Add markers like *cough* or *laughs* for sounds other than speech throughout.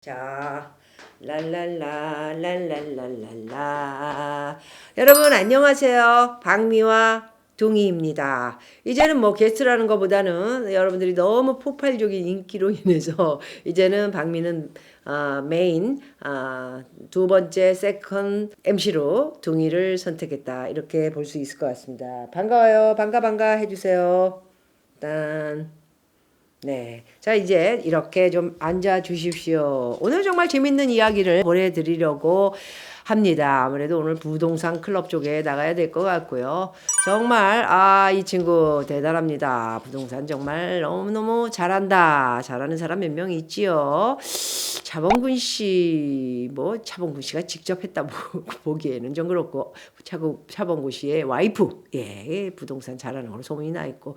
자, 랄랄라, 랄랄랄랄라. 여러분, 안녕하세요. 박미와 동희입니다. 이제는 뭐 게스트라는 것보다는 여러분들이 너무 폭발적인 인기로 인해서 *laughs* 이제는 박미는 아, 메인 아, 두 번째 세컨 MC로 동희를 선택했다. 이렇게 볼 수 있을 것 같습니다. 반가워요. 반가 반가 해주세요. 일단 네. 자, 이제 이렇게 좀 앉아 주십시오. 오늘 정말 재밌는 이야기를 보내드리려고 합니다. 아무래도 오늘 부동산 클럽 쪽에 나가야 될 것 같고요. 정말, 아, 이 친구 대단합니다. 부동산 정말 너무너무 잘한다. 잘하는 사람 몇 명 있지요. 차범근 씨, 뭐, 차범근 씨가 직접 했다 보- *laughs* 보기에는 좀 그렇고, 차범근 씨의 와이프, 예, 부동산 잘하는 걸로 소문이 나 있고,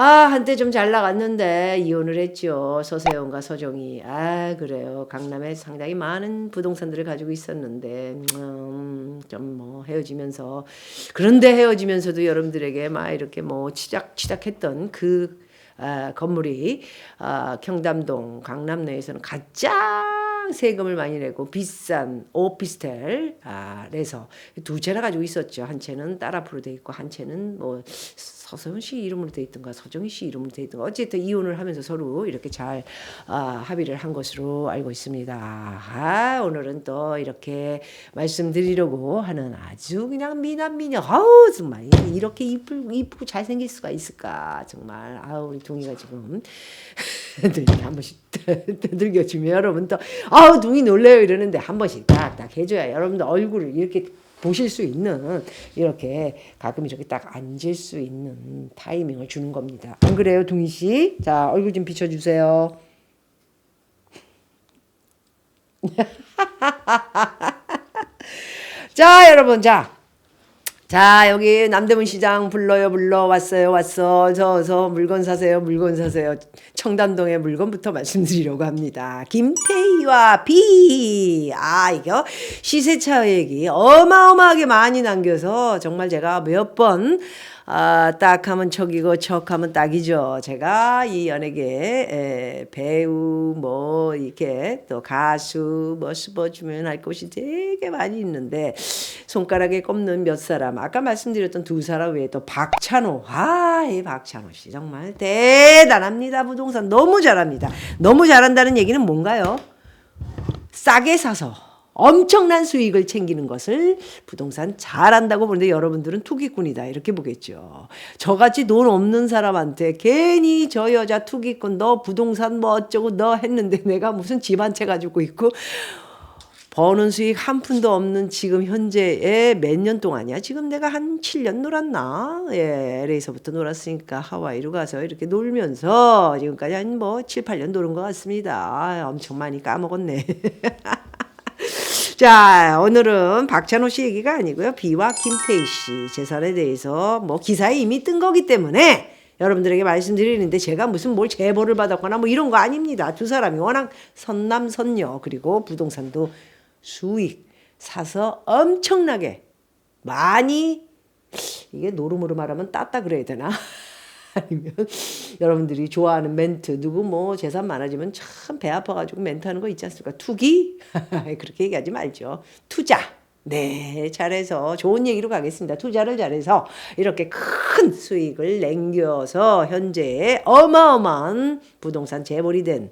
아, 한때 좀 잘 나갔는데 이혼을 했죠. 서세영과 서정이. 아, 그래요. 강남에 상당히 많은 부동산들을 가지고 있었는데, 음, 좀 뭐 헤어지면서. 그런데 헤어지면서도 여러분들에게 막 이렇게 뭐 치닥치닥했던 그 아, 건물이 아, 경담동 강남 내에서는 가 장 세금을 많이 내고 비싼 오피스텔 아, 에서 두 채나 가지고 있었죠. 한 채는 딸 앞으로 돼 있고 한 채는 뭐 서서은 씨 이름으로 돼 있던가 서정희 씨 이름으로 돼 있던가 어쨌든 이혼을 하면서 서로 이렇게 잘 아, 합의를 한 것으로 알고 있습니다. 아, 오늘은 또 이렇게 말씀드리려고 하는 아주 그냥 미남 미녀 아우 정말 이렇게 이쁘, 이쁘고 잘생길 수가 있을까 정말 아우 우리 동이가 지금 *laughs* 한 번씩 두들겨주면 여러분 또 아우 동이 놀래요 이러는데 한 번씩 딱딱 해줘야 여러분들 얼굴을 이렇게 보실 수 있는 이렇게 가끔 이렇게 딱 앉을 수 있는 타이밍을 주는 겁니다. 안 그래요, 동희 씨? 자, 얼굴 좀 비춰 주세요. *laughs* 자, 여러분, 자. 자, 여기 남대문 시장 불러요, 불러, 왔어요, 왔어. 저, 저 물건 사세요, 물건 사세요. 청담동의 물건부터 말씀드리려고 합니다. 김태희와 비. 아, 이거 시세차 얘기 어마어마하게 많이 남겨서 정말 제가 몇 번, 아, 딱 하면 척이고 척 하면 딱이죠. 제가 이 연예계 에, 배우 뭐 이렇게 또 가수 뭐 씹어주면 할 곳이 되게 많이 있는데 손가락에 꼽는 몇 사람. 아까 말씀드렸던 두 사람 외에 또 박찬호. 아이 박찬호 씨 정말 대단합니다. 부동산 너무 잘합니다. 너무 잘한다는 얘기는 뭔가요? 싸게 사서 엄청난 수익을 챙기는 것을 부동산 잘한다고 보는데 여러분들은 투기꾼이다 이렇게 보겠죠. 저같이 돈 없는 사람한테 괜히 저 여자 투기꾼 너 부동산 뭐 어쩌고 너 했는데 내가 무슨 집 한 채 가지고 있고 버는 수익 한 푼도 없는 지금 현재에 몇 년 동안이야? 지금 내가 한 7년 놀았나? 예, LA에서부터 놀았으니까 하와이로 가서 이렇게 놀면서 지금까지 한 뭐 7, 8년 노는 것 같습니다. 아, 엄청 많이 까먹었네. *laughs* 자, 오늘은 박찬호 씨 얘기가 아니고요. 비와 김태희 씨 재산에 대해서 뭐 기사에 이미 뜬 거기 때문에 여러분들에게 말씀드리는데 제가 무슨 뭘 제보를 받았거나 뭐 이런 거 아닙니다. 두 사람이 워낙 선남선녀 그리고 부동산도 수익 사서 엄청나게 많이 이게 노름으로 말하면 땄다 그래야 되나? *laughs* 아니면 여러분들이 좋아하는 멘트 누구 뭐 재산 많아지면 참 배 아파가지고 멘트 하는 거 있지 않습니까? 투기? *laughs* 그렇게 얘기하지 말죠. 투자. 네, 잘해서 좋은 얘기로 가겠습니다. 투자를 잘해서 이렇게 큰 수익을 남겨서 현재 어마어마한 부동산 재벌이 된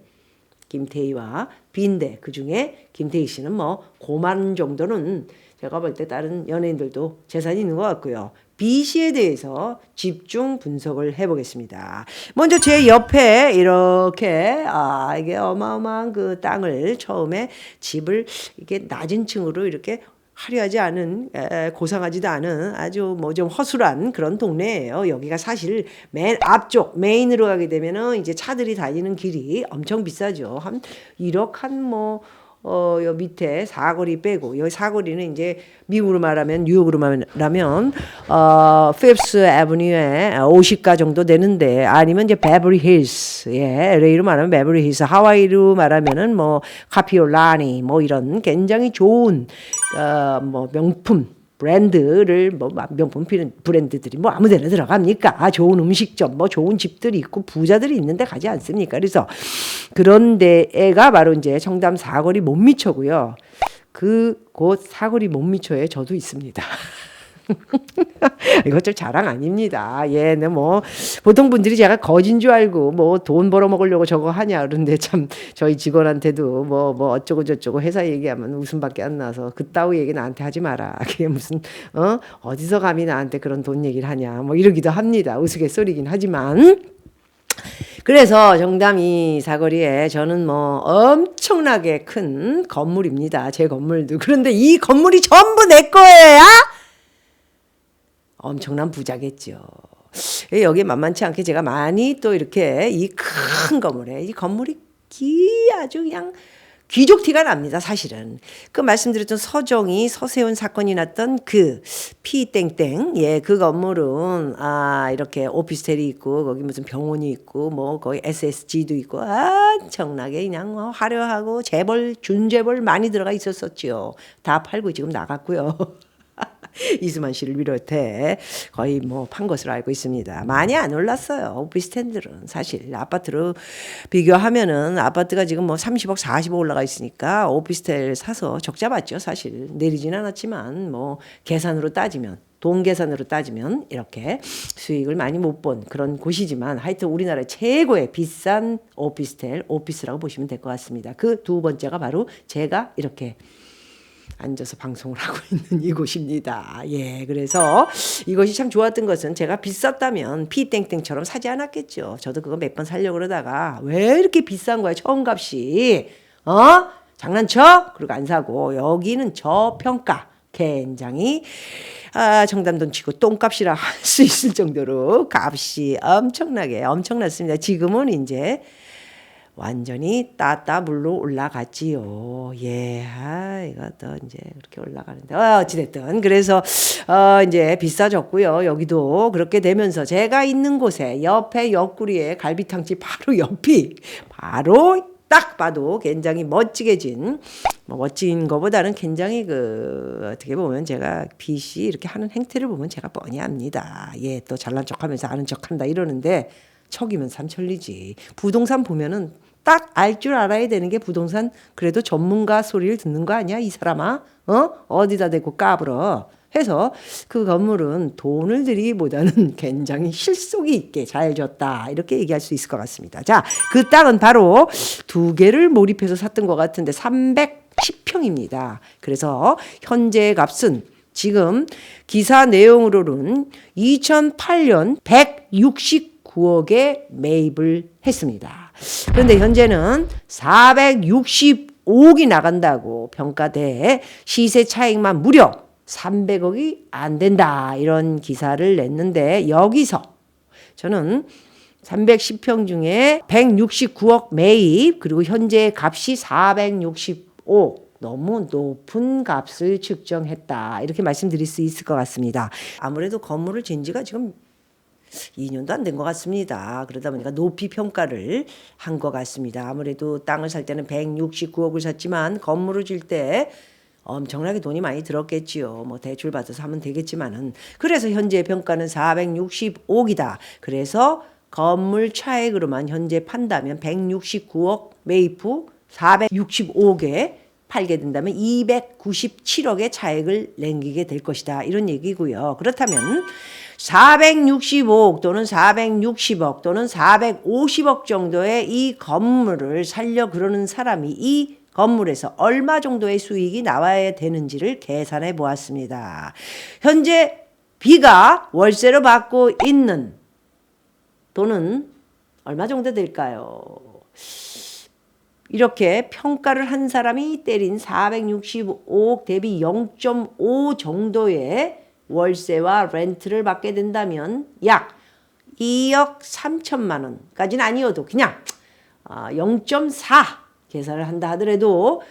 김태희와 빈대 그 중에 김태희 씨는 뭐 고만 정도는 제가 볼 때 다른 연예인들도 재산이 있는 것 같고요. B 씨에 대해서 집중 분석을 해보겠습니다. 먼저 제 옆에 이렇게 아 이게 어마어마한 그 땅을 처음에 집을 이게 낮은 층으로 이렇게 화려하지 않은 에, 고상하지도 않은 아주 뭐 좀 허술한 그런 동네예요. 여기가 사실 맨 앞쪽 메인으로 가게 되면은 이제 차들이 다니는 길이 엄청 비싸죠. 한 1억 한뭐 어, 요 밑에 사거리 빼고, 여기 사거리는 이제 미국으로 말하면, 뉴욕으로 말하면, 어, 피프스 애버뉴에 50가 정도 되는데, 아니면 이제 베버리 힐스, 예, LA로 말하면 베버리 힐스, 하와이로 말하면은 뭐, 카피올라니, 뭐 이런 굉장히 좋은, 어, 뭐, 명품, 브랜드를 뭐 명품 피- 브랜드들이 뭐 아무데나 들어갑니까? 아, 좋은 음식점, 뭐 좋은 집들이 있고 부자들이 있는데 가지 않습니까? 그래서 그런 데가 바로 이제 청담 사거리 못 미쳐고요. 그곳 사거리 못 미쳐에 저도 있습니다. *laughs* *laughs* 이것 좀 자랑 아닙니다. 예, 네, 뭐 보통 분들이 제가 거진 줄 알고 뭐 돈 벌어 먹으려고 저거 하냐 그런데 참 저희 직원한테도 뭐 뭐 어쩌고 저쩌고 회사 얘기하면 웃음밖에 안 나서 그따위 얘기 나한테 하지 마라. *laughs* 그게 무슨 어 어디서 감히 나한테 그런 돈 얘기를 하냐 뭐 이러기도 합니다. 우스갯소리긴 하지만. 그래서 정담 이 사거리에 저는 뭐 엄청나게 큰 건물입니다. 제 건물도. 그런데 이 건물이 전부 내 거예요? 엄청난 부자겠죠. 예, 여기에 만만치 않게 제가 많이 또 이렇게 이 큰 건물에 이 건물이 기 아주 그냥 귀족 티가 납니다, 사실은. 그 말씀드렸던 서정이 서세훈 사건이 났던 그 피땡땡, 예, 그 건물은, 아, 이렇게 오피스텔이 있고, 거기 무슨 병원이 있고, 뭐, 거기 SSG도 있고, 아, 엄청나게 그냥 뭐 화려하고 재벌, 준재벌 많이 들어가 있었었지요. 다 팔고 지금 나갔고요. *laughs* *laughs* 이수만 씨를 비롯해 거의 뭐 판 것으로 알고 있습니다. 많이 안 올랐어요. 오피스텔들은 사실 아파트로 비교하면은 아파트가 지금 뭐 30억, 40억 올라가 있으니까 오피스텔 사서 적자 봤죠. 사실 내리진 않았지만 뭐 계산으로 따지면 돈 계산으로 따지면 이렇게 수익을 많이 못 본 그런 곳이지만 하여튼 우리나라 최고의 비싼 오피스텔 오피스라고 보시면 될 것 같습니다. 그 두 번째가 바로 제가 이렇게 앉아서 방송을 *laughs* 하고 있는 이곳입니다. 예, 그래서 이것이 참 좋았던 것은 제가 비쌌다면 피땡땡처럼 사지 않았겠죠. 저도 그거 몇 번 살려고 그러다가 왜 이렇게 비싼 거야, 처음 값이. 어? 장난쳐? 그리고 안 사고 여기는 저평가. 굉장히 아, 정담돈 치고 똥값이라 할 수 있을 정도로 값이 엄청나게 엄청났습니다. 지금은 이제 완전히 따따 물로 올라갔지요. 예, 아, 이것도 이제 그렇게 올라가는데, 어, 어찌됐든. 그래서, 어, 이제 비싸졌고요. 여기도 그렇게 되면서 제가 있는 곳에 옆에 옆구리에 갈비탕집 바로 옆이 바로 딱 봐도 굉장히 멋지게 진, 뭐 멋진 거보다는 굉장히 그, 어떻게 보면 제가 빛이 이렇게 하는 행태를 보면 제가 뻔히 압니다. 예, 또 잘난 척 하면서 아는 척 한다 이러는데, 척이면 삼천리지. 부동산 보면은 딱 알 줄 알아야 되는 게 부동산 그래도 전문가 소리를 듣는 거 아니야 이 사람아 어 어디다 대고 까불어 해서 그 건물은 돈을 들이기보다는 *laughs* 굉장히 실속이 있게 잘 졌다 이렇게 얘기할 수 있을 것 같습니다. 자 그 땅은 바로 두 개를 몰입해서 샀던 것 같은데 310평입니다. 그래서 현재 값은 지금 기사 내용으로는 2008년 169억에 매입을 했습니다. 그런데 현재는 465억이 나간다고 평가돼 시세 차익만 무려 300억이 안 된다. 이런 기사를 냈는데 여기서 저는 310평 중에 169억 매입 그리고 현재 값이 465 너무 높은 값을 측정했다. 이렇게 말씀드릴 수 있을 것 같습니다. 아무래도 건물을 진 지가 지금 2년도 안 된 것 같습니다. 그러다 보니까 높이 평가를 한 것 같습니다. 아무래도 땅을 살 때는 169억을 샀지만 건물을 질때 엄청나게 돈이 많이 들었겠지요. 뭐 대출 받아서 하면 되겠지만은 그래서 현재 평가는 465억이다. 그래서 건물 차액으로만 현재 판다면 169억 매입 후 465억에 팔게 된다면 297억의 차액을 남기게 될 것이다. 이런 얘기고요. 그렇다면 465억 또는 460억 또는 450억 정도의 이 건물을 살려 그러는 사람이 이 건물에서 얼마 정도의 수익이 나와야 되는지를 계산해 보았습니다. 현재 비가 월세로 받고 있는 돈은 얼마 정도 될까요? 이렇게 평가를 한 사람이 때린 465억 대비 0.5 정도의 월세와 렌트를 받게 된다면 약 2억 3천만 원까지는 아니어도 그냥 0.4 계산을 한다 하더라도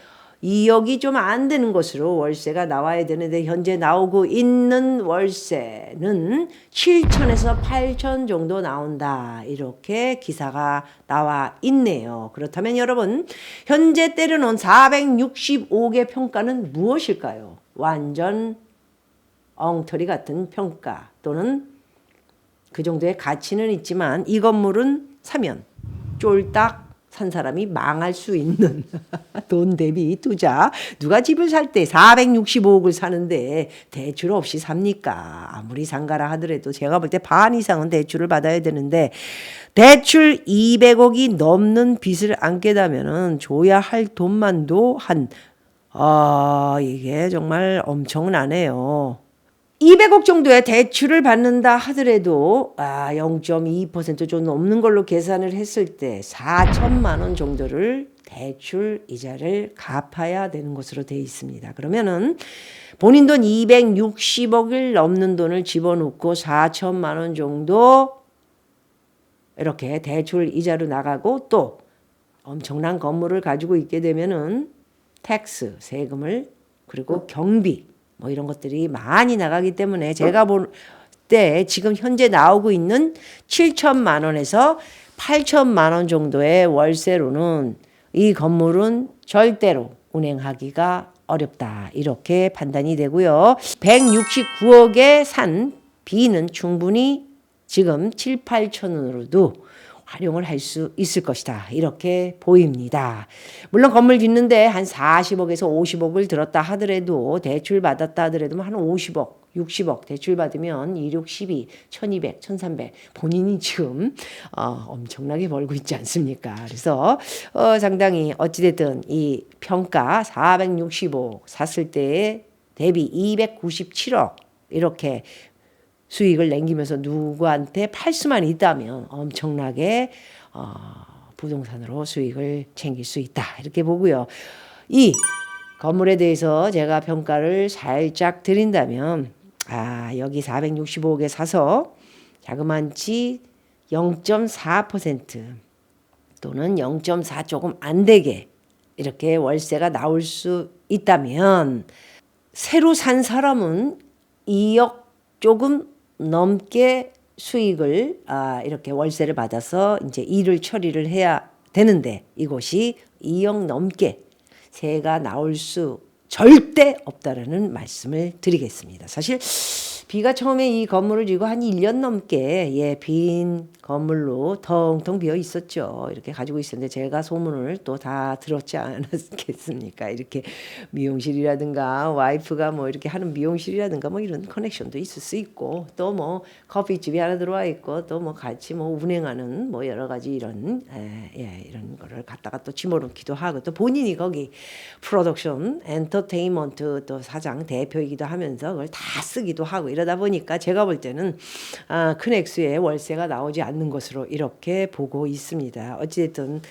2억이 좀 안 되는 것으로 월세가 나와야 되는데 현재 나오고 있는 월세는 7천에서 8천 정도 나온다. 이렇게 기사가 나와 있네요. 그렇다면 여러분 현재 때려놓은 465개 평가는 무엇일까요? 완전 엉터리 같은 평가 또는 그 정도의 가치는 있지만 이 건물은 사면 쫄딱 산 사람이 망할 수 있는 *laughs* 돈 대비 투자. 누가 집을 살 때 465억을 사는데 대출 없이 삽니까? 아무리 상가라 하더라도 제가 볼 때 반 이상은 대출을 받아야 되는데 대출 200억이 넘는 빚을 안게 되면은 줘야 할 돈만도 한 아, 이게 정말 엄청나네요. 200억 정도의 대출을 받는다 하더라도 아, 0.2%좀 넘는 걸로 계산을 했을 때 4천만 원 정도를 대출 이자를 갚아야 되는 것으로 되어 있습니다. 그러면은 본인 돈 260억을 넘는 돈을 집어넣고 4천만 원 정도 이렇게 대출 이자로 나가고 또 엄청난 건물을 가지고 있게 되면은 텍스 세금을 그리고 경비 뭐 이런 것들이 많이 나가기 때문에 제가 볼 때 지금 현재 나오고 있는 7천만 원에서 8천만 원 정도의 월세로는 이 건물은 절대로 운행하기가 어렵다. 이렇게 판단이 되고요. 169억에 산 B는 충분히 지금 7, 8천 원으로도 활용을 할 수 있을 것이다. 이렇게 보입니다. 물론 건물 짓는데 한 40억에서 50억을 들었다 하더라도 대출 받았다 하더라도 한 50억, 60억 대출 받으면 2, 6, 12, 1200, 1300 본인이 지금 어, 엄청나게 벌고 있지 않습니까? 그래서 어, 상당히 어찌됐든 이 평가 465 샀을 때에 대비 297억 이렇게 수익을 남기면서 누구한테 팔 수만 있다면 엄청나게 어, 부동산으로 수익을 챙길 수 있다 이렇게 보고요. 이 건물에 대해서 제가 평가를 살짝 드린다면 아 여기 465억에 사서 자그만치 0.4% 또는 0.4 조금 안 되게 이렇게 월세가 나올 수 있다면 새로 산 사람은 2억 조금 넘게 수익을 아, 이렇게 월세를 받아서 이제 일을 처리를 해야 되는데 이곳이 2억 넘게 세가 나올 수 절대 없다라는 말씀을 드리겠습니다. 사실 비가 처음에 이 건물을 지고 한 1년 넘게 예, 빈 건물로 텅텅 비어 있었죠. 이렇게 가지고 있었는데 제가 소문을 또 다 들었지 않았겠습니까? 이렇게 미용실이라든가 와이프가 뭐 이렇게 하는 미용실이라든가 뭐 이런 커넥션도 있을 수 있고 또 뭐 커피집이 하나 들어와 있고 또 뭐 같이 뭐 운행하는 뭐 여러 가지 이런 예, 예, 이런 거를 갖다가 또 집어넣기도 하고 또 본인이 거기 프로덕션 엔터테인먼트 또 사장 대표이기도 하면서 그걸 다 쓰기도 하고 이러다 보니까 제가 볼 때는 아, 큰 액수의 월세가 나오지 않는 것으로 이렇게 보고 있습니다. 어찌됐든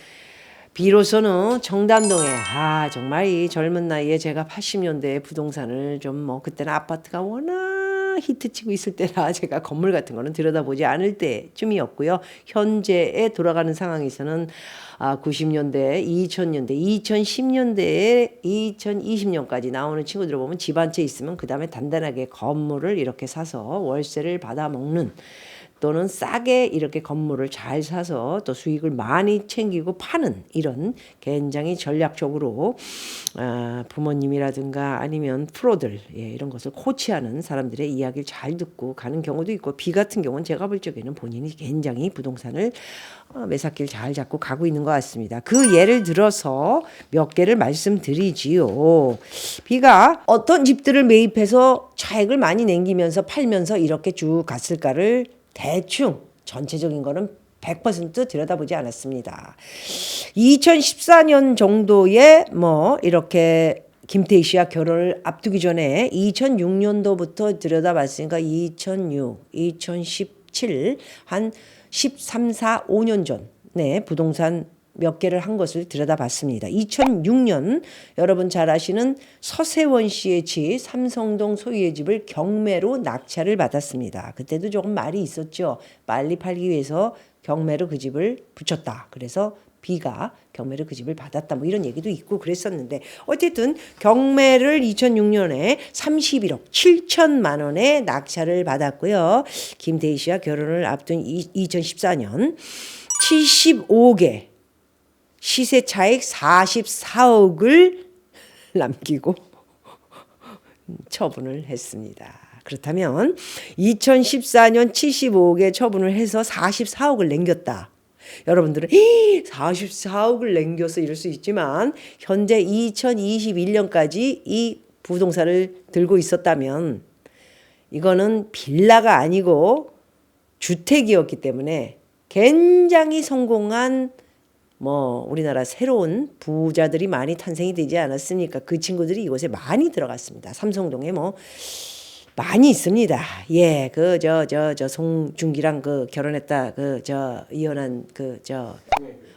비로소는 청담동에 아 정말 이 젊은 나이에 제가 80년대 부동산을 좀 뭐 그때는 아파트가 워낙 히트치고 있을 때라 *laughs* 제가 건물 같은 거는 들여다보지 않을 때쯤이었고요. 현재에 돌아가는 상황에서는 아 90년대, 2000년대, 2010년대에 2020년까지 나오는 친구들을 보면 집 한 채 있으면 그 다음에 단단하게 건물을 이렇게 사서 월세를 받아 먹는 또는 싸게 이렇게 건물을 잘 사서 또 수익을 많이 챙기고 파는 이런 굉장히 전략적으로 아, 부모님이라든가 아니면 프로들 예, 이런 것을 코치하는 사람들의 이야기를 잘 듣고 가는 경우도 있고 비 같은 경우는 제가 볼 적에는 본인이 굉장히 부동산을 어, 매사길 잘 잡고 가고 있는 것 같습니다. 그 예를 들어서 몇 개를 말씀드리지요. 비가 어떤 집들을 매입해서 차익을 많이 남기면서 팔면서 이렇게 쭉 갔을까를 대충 전체적인 거는 100% 들여다보지 않았습니다. 2014년 정도에 뭐 이렇게 김태희 씨와 결혼을 앞두기 전에 2006년도부터 들여다봤으니까 2006, 2017, 한 13, 4, 5년 전에 부동산 몇 개를 한 것을 들여다봤습니다. 2006년 여러분 잘 아시는 서세원 씨의 집 삼성동 소유의 집을 경매로 낙찰을 받았습니다. 그때도 조금 말이 있었죠. 빨리 팔기 위해서 경매로 그 집을 붙였다. 그래서 B가 경매를 그 집을 받았다. 뭐 이런 얘기도 있고 그랬었는데 어쨌든 경매를 2006년에 31억 7천만 원에 낙찰을 받았고요. 김대희 씨와 결혼을 앞둔 2014년 75억에 시세 차익 44억을 남기고 처분을 했습니다. 그렇다면 2014년 75억에 처분을 해서 44억을 남겼다. 여러분들은 44억을 남겨서 이럴 수 있지만 현재 2021년까지 이 부동산을 들고 있었다면 이거는 빌라가 아니고 주택이었기 때문에 굉장히 성공한 뭐 우리나라 새로운 부자들이 많이 탄생이 되지 않았습니까? 그 친구들이 이곳에 많이 들어갔습니다. 삼성동에 뭐 많이 있습니다. 예, 그 저 저 저 송중기랑 그 결혼했다 그 저 이혼한 그 저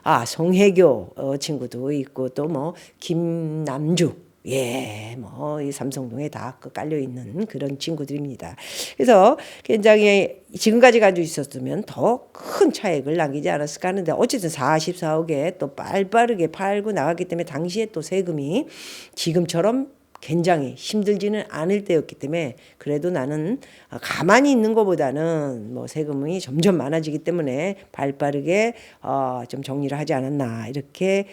아 송혜교 어, 친구도 있고 또 뭐 김남주 예, 뭐 이 삼성동에 다그 깔려 있는 그런 친구들입니다. 그래서 굉장히 지금까지 가지고 있었으면 더 큰 차액을 남기지 않았을까 하는데 어쨌든 44억에 또 빨빠르게 팔고 나갔기 때문에 당시에 또 세금이 지금처럼 굉장히 힘들지는 않을 때였기 때문에 그래도 나는 가만히 있는 것보다는 뭐 세금이 점점 많아지기 때문에 발빠르게 어 좀 정리를 하지 않았나 이렇게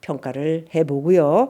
평가를 해보고요.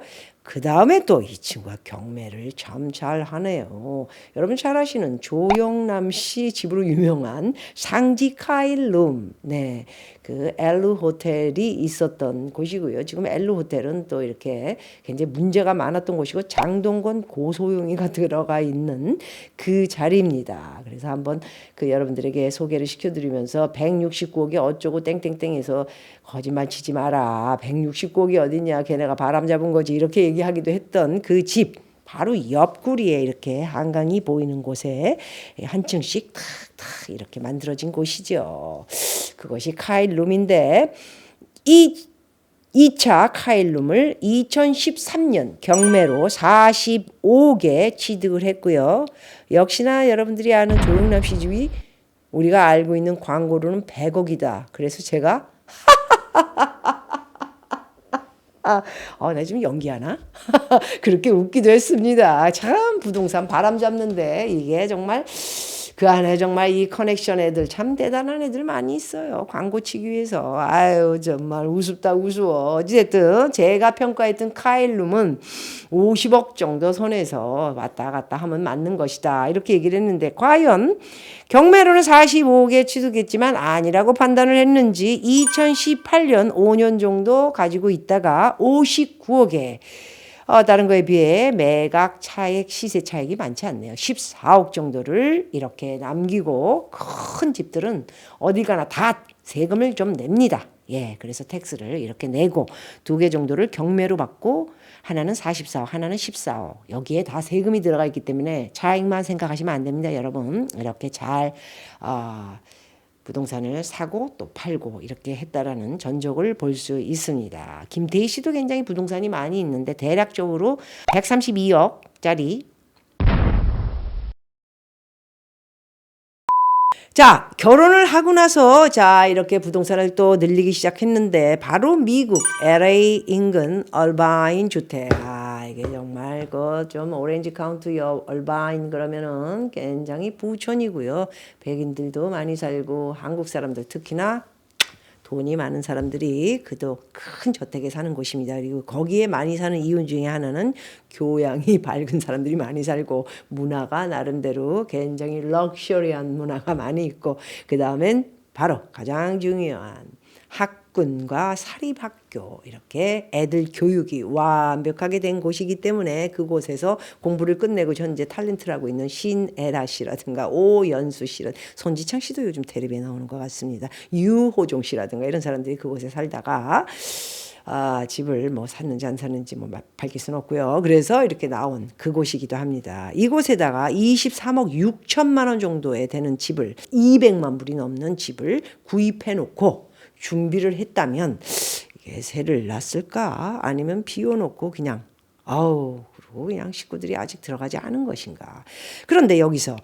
그 다음에 또 이 친구가 경매를 참 잘하네요. 여러분 잘 아시는 조영남 씨 집으로 유명한 상지 카일룸, 네, 그 엘루 호텔이 있었던 곳이고요. 지금 엘루 호텔은 또 이렇게 굉장히 문제가 많았던 곳이고 장동건 고소영이가 *laughs* 들어가 있는 그 자리입니다. 그래서 한번 그 여러분들에게 소개를 시켜드리면서 169억이 어쩌고 땡땡땡해서 거짓말 치지 마라. 169억이 어딨냐. 걔네가 바람 잡은 거지. 이렇게 얘기 하기도 했던 그 집. 바로 옆구리에 이렇게 한강이 보이는 곳에 한 층씩 탁탁 이렇게 만들어진 곳이죠. 그것이 카일룸인데 이 2차 카일룸을 2013년 경매로 45개 취득을 했고요. 역시나 여러분들이 아는 조영남 씨 집이 우리가 알고 있는 광고로는 100억이다. 그래서 제가 아, *laughs* 어, 나 지금 연기하나? *laughs* 그렇게 웃기도 했습니다. 참 부동산 바람 잡는데 이게 정말 그 안에 정말 이 커넥션 애들 참 대단한 애들 많이 있어요. 광고 치기 위해서. 아유, 정말 우습다 우스워. 어쨌든 제가 평가했던 카일룸은 50억 정도 선에서 왔다 갔다 하면 맞는 것이다. 이렇게 얘기를 했는데 과연 경매로는 45억에 취득했지만 아니라고 판단을 했는지 2018년 5년 정도 가지고 있다가 59억에 어, 다른 거에 비해 매각 차액, 시세 차익이 많지 않네요. 14억 정도를 이렇게 남기고 큰 집들은 어디 가나 다 세금을 좀 냅니다. 예, 그래서 텍스를 이렇게 내고 두 개 정도를 경매로 받고 하나는 44억, 하나는 14억. 여기에 다 세금이 들어가 있기 때문에 차익만 생각하시면 안 됩니다, 여러분. 이렇게 잘 어, 부동산을 사고 또 팔고 이렇게 했다라는 전적을 볼 수 있습니다. 김태희 씨도 굉장히 부동산이 많이 있는데 대략적으로 132억짜리 자, 결혼을 하고 나서 자, 이렇게 부동산을 또 늘리기 시작했는데 바로 미국 LA 인근 얼바인 주택. 아, 이게 정말 그 좀 오렌지 카운티 옆 얼바인 그러면은 굉장히 부촌이고요. 백인들도 많이 살고 한국 사람들 특히나 돈이 많은 사람들이 그도 큰 저택에 사는 곳입니다. 그리고 거기에 많이 사는 이유 중에 하나는 교양이 *laughs* 밝은 사람들이 많이 살고 문화가 나름대로 굉장히 럭셔리한 문화가 많이 있고 그 다음엔 바로 가장 중요한 학 군과 사립학교 이렇게 애들 교육이 완벽하게 된 곳이기 때문에 그곳에서 공부를 끝내고 현재 탤런트를 하고 있는 신애라 씨라든가 오연수 씨는 손지창 씨도 요즘 텔레비에 나오는 것 같습니다. 유호종 씨라든가 이런 사람들이 그곳에 살다가 아, 집을 뭐 샀는지 안 샀는지 뭐 밝힐 수는 없고요. 그래서 이렇게 나온 그곳이기도 합니다. 이곳에다가 23억 6천만 원 정도에 되는 집을 200만 불이 넘는 집을 구입해 놓고 준비를 했다면 이게 새를 났을까? 아니면 비워놓고 그냥 아우 그리고 그냥 식구들이 아직 들어가지 않은 것인가? 그런데 여기서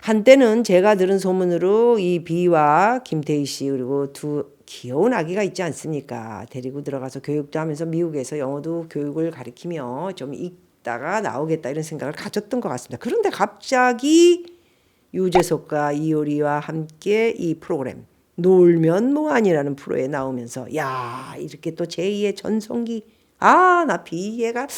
한때는 제가 들은 소문으로 이 비와 김태희 씨 그리고 두 귀여운 아기가 있지 않습니까? 데리고 들어가서 교육도 하면서 미국에서 영어도 교육을 가리키며 좀 있다가 나오겠다 이런 생각을 가졌던 것 같습니다. 그런데 갑자기 유재석과 이효리와 함께 이 프로그램 놀면 뭐아니라는 프로에 나오면서 야 이렇게 또 제2의 전성기. 아 나 비애가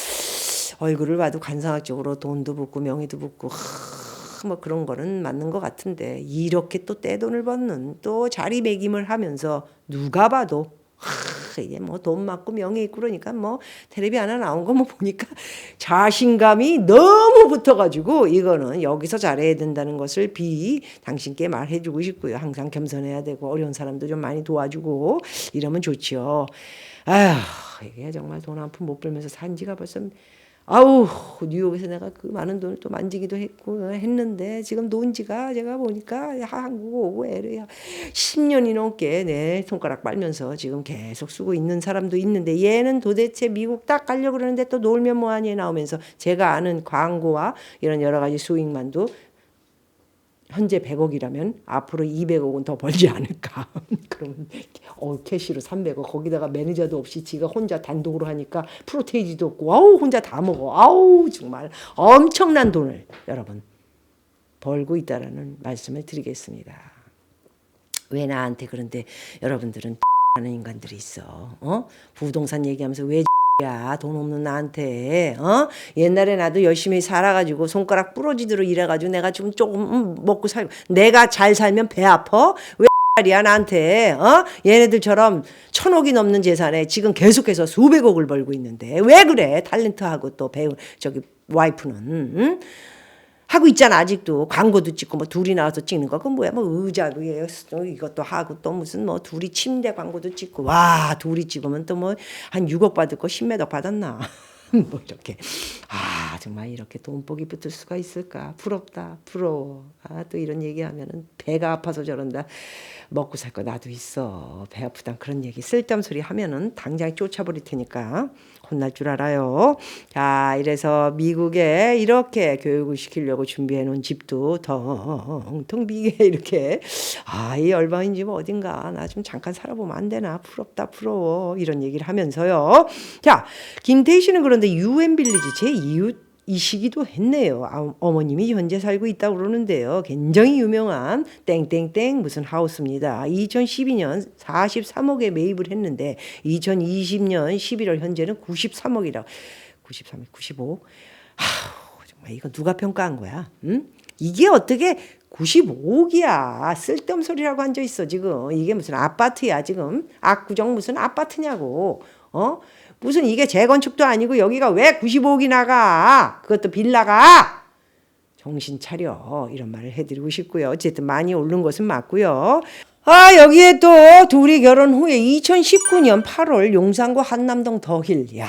얼굴을 봐도 관상학적으로 돈도 붙고 명예도 붙고 하, 뭐 그런 거는 맞는 것 같은데 이렇게 또 떼돈을 버는 또 자리매김을 하면서 누가 봐도 하, 이게 뭐 돈 많고 명예 있고 그러니까 뭐 텔레비 하나 나온 거 뭐 보니까 *laughs* 자신감이 너무 붙어가지고 이거는 여기서 잘해야 된다는 것을 비 당신께 말해주고 싶고요. 항상 겸손해야 되고 어려운 사람도 좀 많이 도와주고 이러면 좋지요. 아휴 이게 정말 돈 한 푼 못 벌면서 산 지가 벌써 아우 뉴욕에서 내가 그 많은 돈을 또 만지기도 했고 했는데 지금 논 지가 제가 보니까 한국 오고 애를 10년이 넘게 내 손가락 빨면서 지금 계속 쓰고 있는 사람도 있는데 얘는 도대체 미국 딱 가려고 그러는데 또 놀면 뭐하니 나오면서 제가 아는 광고와 이런 여러 가지 수익만도 현재 100억이라면 앞으로 200억은 더 벌지 않을까. *laughs* 그러면 어 캐시로 300억 거기다가 매니저도 없이 지가 혼자 단독으로 하니까 프로테이지도 없고 아우 혼자 다 먹어. 아우 정말 엄청난 돈을 여러분 벌고 있다라는 말씀을 드리겠습니다. 왜 나한테 그런데 여러분들은 *laughs* 하는 인간들이 있어. 어? 부동산 얘기하면서 왜 *laughs* 야, 돈 없는 나한테, 어? 옛날에 나도 열심히 살아가지고 손가락 부러지도록 일해가지고 내가 지금 조금 음, 먹고 살고, 내가 잘 살면 배 아파? 왜 말이야, 나한테, 어? 얘네들처럼 천억이 넘는 재산에 지금 계속해서 수백억을 벌고 있는데, 왜 그래? 탤런트하고 또 배우, 저기, 와이프는, 응? 하고 있잖아 아직도. 광고도 찍고 뭐 둘이 나와서 찍는 거. 그건 뭐야? 뭐 의자도 예, 이것도 하고 또 무슨 뭐 둘이 침대 광고도 찍고. 와 둘이 찍으면 또 뭐 한 6억 받을 거 10매덕 받았나? *laughs* 뭐 이렇게. 아 정말 이렇게 돈복이 붙을 수가 있을까? 부럽다 부러워. 아 또 이런 얘기하면은 배가 아파서 저런다 먹고 살 거 나도 있어. 배 아프단 그런 얘기. 쓸데없는 소리 하면은 당장 쫓아버릴 테니까 혼날 줄 알아요. 자, 이래서 미국에 이렇게 교육을 시키려고 준비해 놓은 집도 텅텅 비게 *laughs* 이렇게. 아, 이 얼마인 집 어딘가. 나 좀 잠깐 살아보면 안 되나? 부럽다 부러워. 이런 얘기를 하면서요. 자, 김태희 씨는 그런데 유엔 빌리지 제 이웃 이시기도 했네요. 아, 어머님이 현재 살고 있다고 그러는데요. 굉장히 유명한 땡땡땡 무슨 하우스입니다. 2012년 43억에 매입을 했는데 2020년 11월 현재는 93억이라 93억 95. 하, 정말 이거 누가 평가한 거야? 응? 이게 어떻게 95억이야. 쓸데없는 소리라고 앉아 있어 지금. 이게 무슨 아파트야 지금. 압구정 무슨 아파트냐고. 어? 무슨 이게 재건축도 아니고 여기가 왜 95억이 나가? 그것도 빌라가? 정신 차려. 이런 말을 해드리고 싶고요. 어쨌든 많이 오른 것은 맞고요. 아, 여기에 또 둘이 결혼 후에 2019년 8월 용산구 한남동 더힐. 야,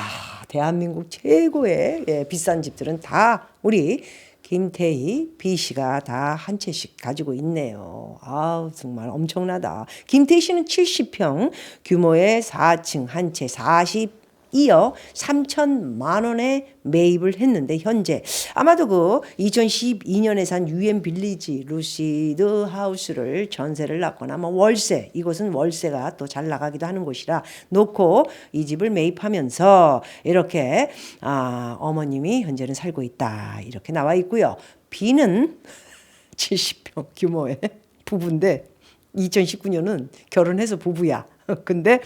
대한민국 최고의 예, 비싼 집들은 다 우리 김태희 B 씨가 다 한 채씩 가지고 있네요. 아우 정말 엄청나다. 김태희 씨는 70평 규모의 4층 한 채 40. 이어 3천만 원에 매입을 했는데 현재 아마도 그 2012년에 산 유엔 빌리지 루시드 하우스를 전세를 놨거나 뭐 월세 이곳은 월세가 또 잘 나가기도 하는 곳이라 놓고 이 집을 매입하면서 이렇게 아 어머님이 현재는 살고 있다 이렇게 나와 있고요. B는 *laughs* 70평 규모의 부부인데 2019년은 결혼해서 부부야. *laughs* 근데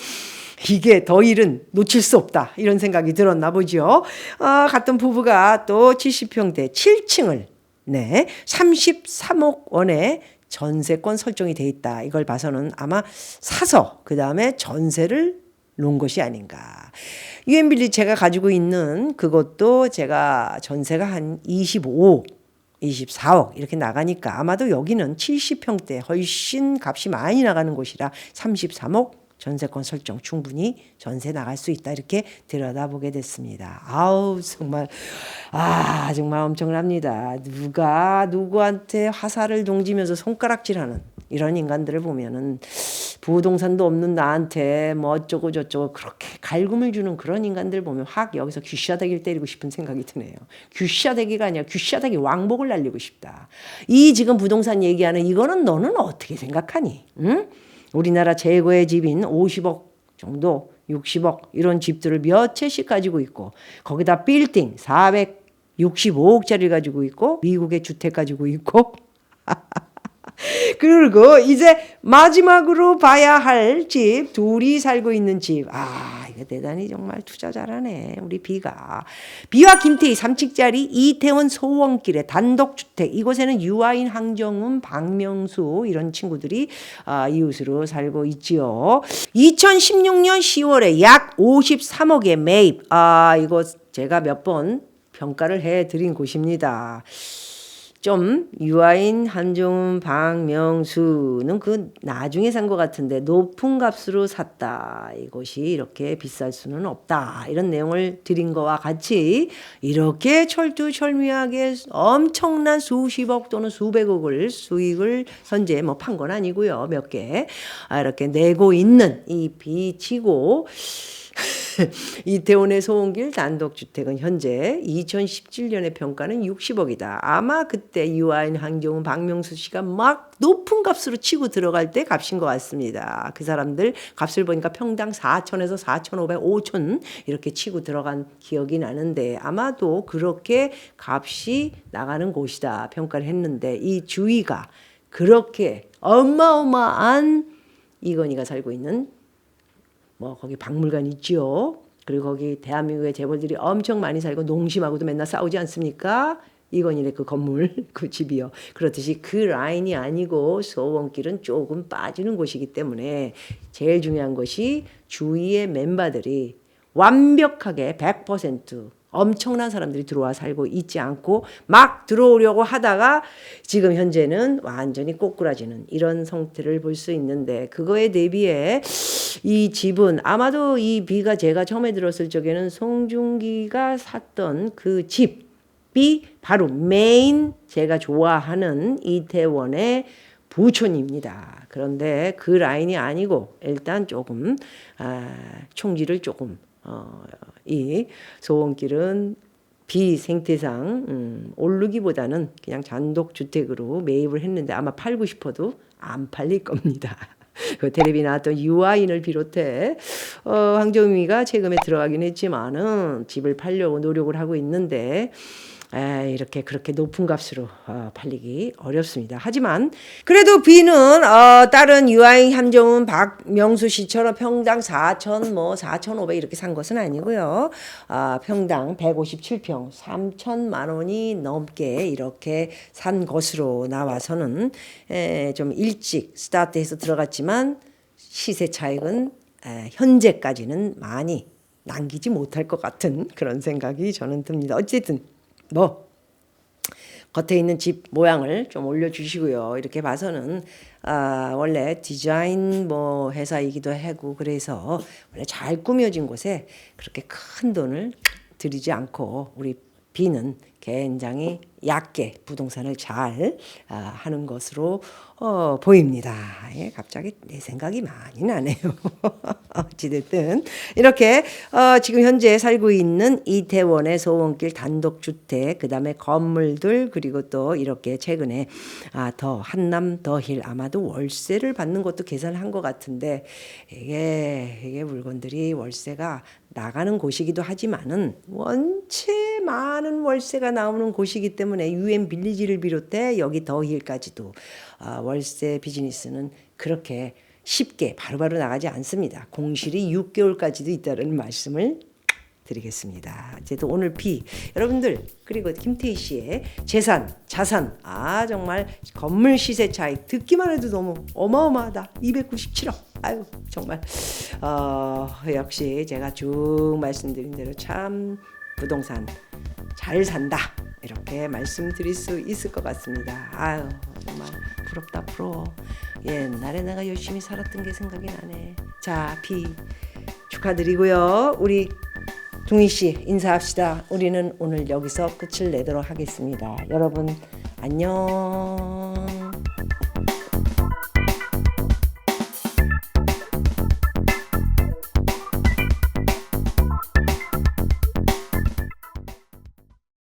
이게 더 일은 놓칠 수 없다. 이런 생각이 들었나 보죠. 아, 같은 부부가 또 70평대 7층을 네, 33억 원에 전세권 설정이 돼 있다. 이걸 봐서는 아마 사서 그 다음에 전세를 놓은 것이 아닌가. 유엔빌리 제가 가지고 있는 그것도 제가 전세가 한 25억 24억 이렇게 나가니까 아마도 여기는 70평대 훨씬 값이 많이 나가는 곳이라 33억 전세권 설정 충분히 전세 나갈 수 있다 이렇게 들여다보게 됐습니다. 아우 정말 아 정말 엄청납니다. 누가 누구한테 화살을 동지면서 손가락질하는 이런 인간들을 보면은 부동산도 없는 나한테 뭐 어쩌고 저쩌고 그렇게 갈굼을 주는 그런 인간들 보면 확 여기서 귀샤대기를 때리고 싶은 생각이 드네요. 귀샤대기가 아니라 귀샤대기 왕복을 날리고 싶다. 이 지금 부동산 얘기하는 이거는 너는 어떻게 생각하니? 응? 우리나라 최고의 집인 50억 정도, 60억 이런 집들을 몇 채씩 가지고 있고 거기다 빌딩 465억짜리 가지고 있고 미국의 주택 가지고 있고 *laughs* 그리고 이제 마지막으로 봐야 할 집, 둘이 살고 있는 집. 아, 대단히 정말 투자 잘하네. 우리 비가. 비와 김태희 3층짜리 이태원 소원길의 단독주택. 이곳에는 유아인, 황정은, 박명수 이런 친구들이 아, 이웃으로 살고 있지요. 2016년 10월에 약 53억의 매입. 아, 이거 제가 몇 번 평가를 해 드린 곳입니다. 좀 유아인, 한종훈, 박명수는 그 나중에 산 것 같은데 높은 값으로 샀다. 이것이 이렇게 비쌀 수는 없다. 이런 내용을 드린 거와 같이 이렇게 철두철미하게 엄청난 수십억 또는 수백억을 수익을 현재 뭐 판 건 아니고요. 몇 개. 아, 이렇게 내고 있는 이 비치고 이태원의 소원길 단독주택은 현재 2017년의 평가는 60억이다. 아마 그때 유아인, 황정훈, 박명수 씨가 막 높은 값으로 치고 들어갈 때 값인 것 같습니다. 그 사람들 값을 보니까 평당 4천에서 4,500, 5천 이렇게 치고 들어간 기억이 나는데 아마도 그렇게 값이 나가는 곳이다 평가를 했는데 이 주위가 그렇게 어마어마한 이건희가 살고 있는 뭐 거기 박물관 있지요. 그리고 거기 대한민국의 재벌들이 엄청 많이 살고 농심하고도 맨날 싸우지 않습니까? 이건희네 그 건물 *laughs* 그 집이요. 그렇듯이 그 라인이 아니고 소원길은 조금 빠지는 곳이기 때문에 제일 중요한 것이 주위의 멤버들이 완벽하게 100% 엄청난 사람들이 들어와 살고 있지 않고 막 들어오려고 하다가 지금 현재는 완전히 꼬꾸라지는 이런 상태를 볼 수 있는데 그거에 대비해 이 집은 아마도 이 비가 제가 처음에 들었을 적에는 송중기가 샀던 그 집이 바로 메인 제가 좋아하는 이태원의 부촌입니다. 그런데 그 라인이 아니고 일단 조금 아, 총지를 조금 어, 이 소원길은 비생태상 음, 오르기보다는 그냥 단독 주택으로 매입을 했는데 아마 팔고 싶어도 안 팔릴 겁니다. *laughs* 그 텔레비 나왔던 유아인을 비롯해 어, 황정미가 최근에 들어가긴 했지만은 집을 팔려고 노력을 하고 있는데 에, 이렇게 그렇게 높은 값으로 어, 팔리기 어렵습니다. 하지만 그래도 B는 어, 다른 유아인, 함정은, 박명수 씨처럼 평당 4천 뭐 4,500 이렇게 산 것은 아니고요. 아, 평당 157평 3천만 원이 넘게 이렇게 산 것으로 나와서는 에, 좀 일찍 스타트해서 들어갔지만 시세 차익은 에, 현재까지는 많이 남기지 못할 것 같은 그런 생각이 저는 듭니다. 어쨌든 뭐 겉에 있는 집 모양을 좀 올려주시고요. 이렇게 봐서는 아, 원래 디자인 뭐 회사이기도 하고 그래서 원래 잘 꾸며진 곳에 그렇게 큰 돈을 들이지 않고 우리 B는 굉장히 얕게 부동산을 잘 아, 하는 것으로 어, 보입니다. 예, 갑자기 내 생각이 많이 나네요. *laughs* 어찌됐든 이렇게 어, 지금 현재 살고 있는 이태원의 소원길 단독주택 그다음에 건물들 그리고 또 이렇게 최근에 아, 더 한남 더힐 아마도 월세를 받는 것도 계산한 것 같은데 이게 이게 물건들이 월세가 나가는 곳이기도 하지만은 원체 많은 월세가 나오는 곳이기 때문에 유엔 빌리지를 비롯해 여기 더 힐까지도 아, 월세 비즈니스는 그렇게 쉽게 바로 바로 나가지 않습니다. 공실이 6개월까지도 있다는 말씀을 드리겠습니다. 어쨌든 오늘 비 여러분들 그리고 김태희 씨의 재산 자산 아 정말 건물 시세 차익 듣기만 해도 너무 어마어마하다 297억 아유 정말 어, 역시 제가 쭉 말씀드린 대로 참 부동산 잘 산다 이렇게 말씀드릴 수 있을 것 같습니다. 아유 정말 부럽다 부러워. 옛날에 내가 열심히 살았던 게 생각이 나네. 자, 비 축하드리고요. 우리 동희 씨 인사합시다. 우리는 오늘 여기서 끝을 내도록 하겠습니다. 여러분 안녕.